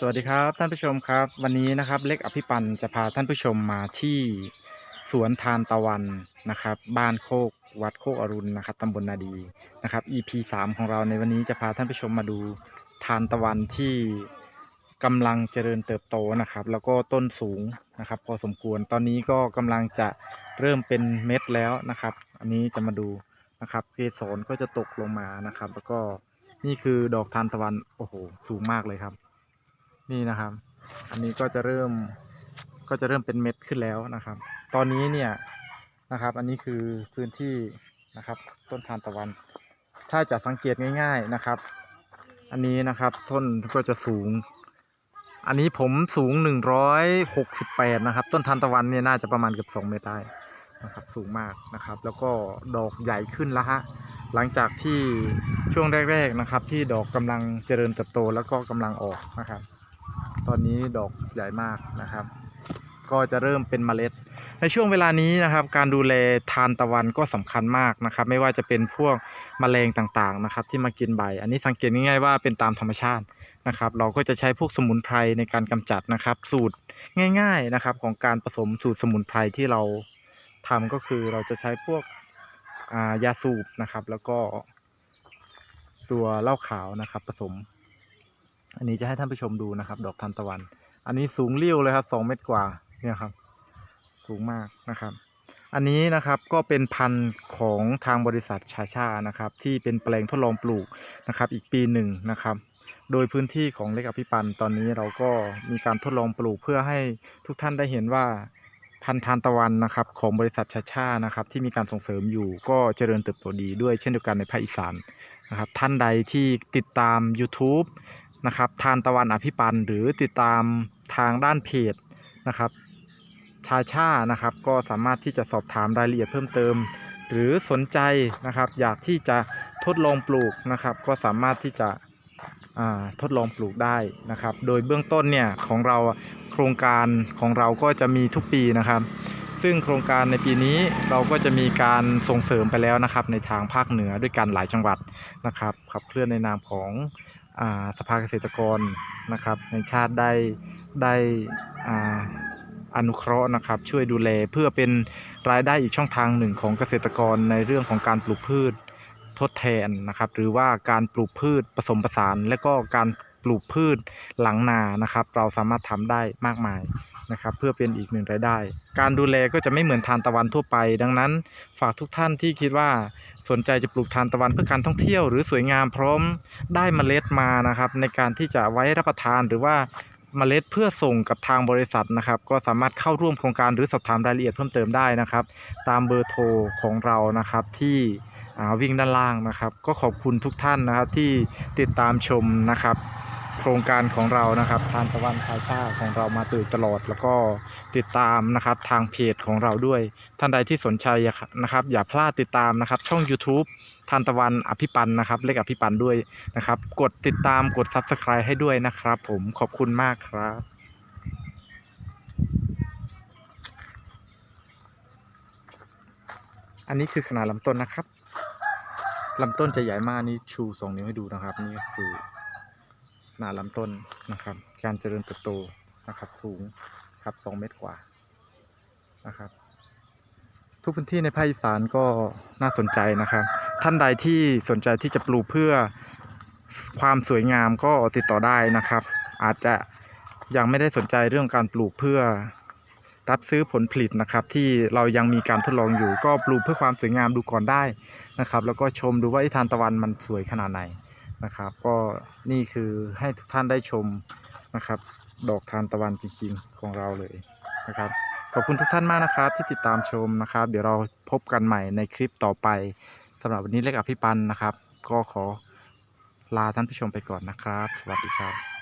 สวัสดีครับท่านผู้ชมครับ วันนี้นะครับเล็กอภิปันจะพาท่านผู้ชมมาที่สวนทานตะวันนะครับ บ้านโคกวัดโคกอรุณนะครับตำบลนาดีนะครับ EP 3 ของเราในวันนี้จะพาท่านผู้ชมมาดูทานตะวันที่กำลังเจริญเติบโตนะครับ แล้วก็ต้นสูงนะครับ พอสมควรตอนนี้ก็กำลังจะเริ่มเป็นเม็ดแล้วนะครับ อันนี้จะมาดูนะครับเกสรก็จะตกลงมานะครับ แล้วก็นี่คือดอกทานตะวันโอ้โหสูงมากเลยครับ นี่นะครับ อันนี้ก็จะเริ่มก็จะเริ่มเป็นเม็ดขึ้นแล้วนะครับ ตอนนี้เนี่ยนะครับ อันนี้คือพื้นที่นะครับ ต้นทานตะวัน ถ้าจะสังเกตง่าย ๆนะครับ อันนี้นะครับต้นก็จะสูง อันนี้ผมสูง 168 นะครับ ต้นทานตะวันเนี่ยน่าจะประมาณเกือบ2เมตรได้นะครับสูงมากนะครับ แล้วก็ดอกใหญ่ขึ้นแล้วฮะหลังจากที่ช่วงแรก ๆนะครับ ที่ดอกกำลังเจริญเติบโตแล้วก็กำลังออกนะครับ ตอนนี้ดอกใหญ่มากนะครับ ก็จะเริ่มเป็นเมล็ด ในช่วงเวลานี้นะครับ การดูแลทานตะวันก็สำคัญมากนะครับ ไม่ว่าจะเป็นพวกแมลงต่างๆนะครับ ที่มากินใบ อันนี้สังเกตง่ายๆว่าเป็นตามธรรมชาตินะครับ เราก็จะใช้พวกสมุนไพรในการกำจัดนะครับ สูตรง่ายๆนะครับ ของการผสมสูตรสมุนไพรที่เราทำก็คือเราจะใช้พวกายาสูบนะครับ แล้วก็ตัวเหล้าขาวนะครับผสม อันนี้จะให้ท่านผู้ชมดูนะครับ ดอกทานตะวัน อันนี้สูงเลี้ยวเลยครับสองเมตรกว่าเนี่ยครับ สูงมากนะครับ อันนี้นะครับก็เป็นพันธุ์ของทางบริษัทชาชานะครับ ที่เป็นแปลงทดลองปลูกนะครับ อีกปีหนึ่งนะครับ โดยพื้นที่ของเล็กอภิปันตอนนี้เราก็มีการทดลองปลูกเพื่อให้ทุกท่านได้เห็นว่าพันธุ์ทานตะวันนะครับของบริษัทชาชานะครับที่มีการส่งเสริมอยู่ก็เจริญเติบโตดีด้วยเช่นเดียวกันในภาคอีสานนะครับท่านใดที่ติดตาม YouTube นะครับทานตะวันอภิปันธ์หรือติดตามทางด้านเพจนะครับชาชานะครับ ก็สามารถที่จะสอบถามรายละเอียดเพิ่มเติม หรือสนใจนะครับ อยากที่จะทดลองปลูกนะครับ ก็สามารถที่จะทดลองปลูกได้นะครับ โดยเบื้องต้นเนี่ยของเราโครงการของเราก็จะมีทุกปีนะครับ ซึ่งโครงการในปีนี้เราก็จะมีการส่งเสริมไปแล้วนะครับ ในทางภาคเหนือด้วยกันหลายจังหวัดนะครับขับเคลื่อนในนามของอสภาเกษตรกรนะครับในชาติได้ได้อนุเคราะห์นะครับช่วยดูแลเพื่อเป็นรายได้อีกช่องทางหนึ่งของเกษตรกรในเรื่องของการปลูกพืชทดแทนนะครับ หรือว่าการปลูกพืชผสมผสาน และก็การ ลูกพืชหลังนานะครับ เราสามารถทำได้มากมายนะครับ เพื่อเป็นอีกหนึ่งรายได้ การดูแลก็จะไม่เหมือนทานตะวันทั่วไป ดังนั้นฝากทุกท่านที่คิดว่าสนใจจะปลูกทานตะวันเพื่อการท่องเที่ยวหรือสวยงามพร้อมได้เมล็ดมานะครับ ในการที่จะไว้รับประทานหรือว่าเมล็ดเพื่อส่งกับทางบริษัทนะครับ ก็สามารถเข้าร่วมโครงการหรือสอบถามรายละเอียดเพิ่มเติมได้นะครับ ตามเบอร์โทรของเรานะครับที่วิ่งด้านล่างนะครับ ก็ขอบคุณทุกท่านนะครับที่ติดตามชมนะครับ โครงการของเรานะครับทานตะวันชายชาของเรามาตื่นตลอด แล้วก็ติดตามนะครับทางเพจของเราด้วย ท่านใดที่สนใจนะครับ อย่าพลาดติดตามนะครับ ช่อง YouTube ทานตะวันอภิปันนะครับเลขอภิปันด้วยนะครับ กดติดตามกด Subscribe ให้ด้วยนะครับ ผมขอบคุณมากครับอันนี้คือขนาดลำต้นนะครับลำต้นจะใหญ่มากนี่ชูสองนิ้วให้ดูนะครับ นี่ก็คือ หนาลำต้นนะครับ การเจริญเติบโตนะครับสูงครับสองเมตรกว่านะครับ ทุกพื้นที่ในภาคอีสานก็น่าสนใจนะครับ ท่านใดที่สนใจที่จะปลูกเพื่อความสวยงามก็ติดต่อได้นะครับ อาจจะยังไม่ได้สนใจเรื่องการปลูกเพื่อรับซื้อผลผลิตนะครับ ที่เรายังมีการทดลองอยู่ ก็ปลูกเพื่อความสวยงามดูก่อนได้นะครับ แล้วก็ชมดูว่าไอ้ทานตะวันมันสวยขนาดไหน นะครับ ก็นี่คือให้ทุกท่านได้ชมนะครับ ดอกทานตะวันจริงๆของเราเลยนะครับขอบคุณทุกท่านมากนะครับ ที่ติดตามชมนะครับ เดี๋ยวเราพบกันใหม่ในคลิปต่อไปสำหรับวันนี้เล็กอภิปันธ์นะครับ ก็ขอลาท่านผู้ชมไปก่อนนะครับ สวัสดีครับ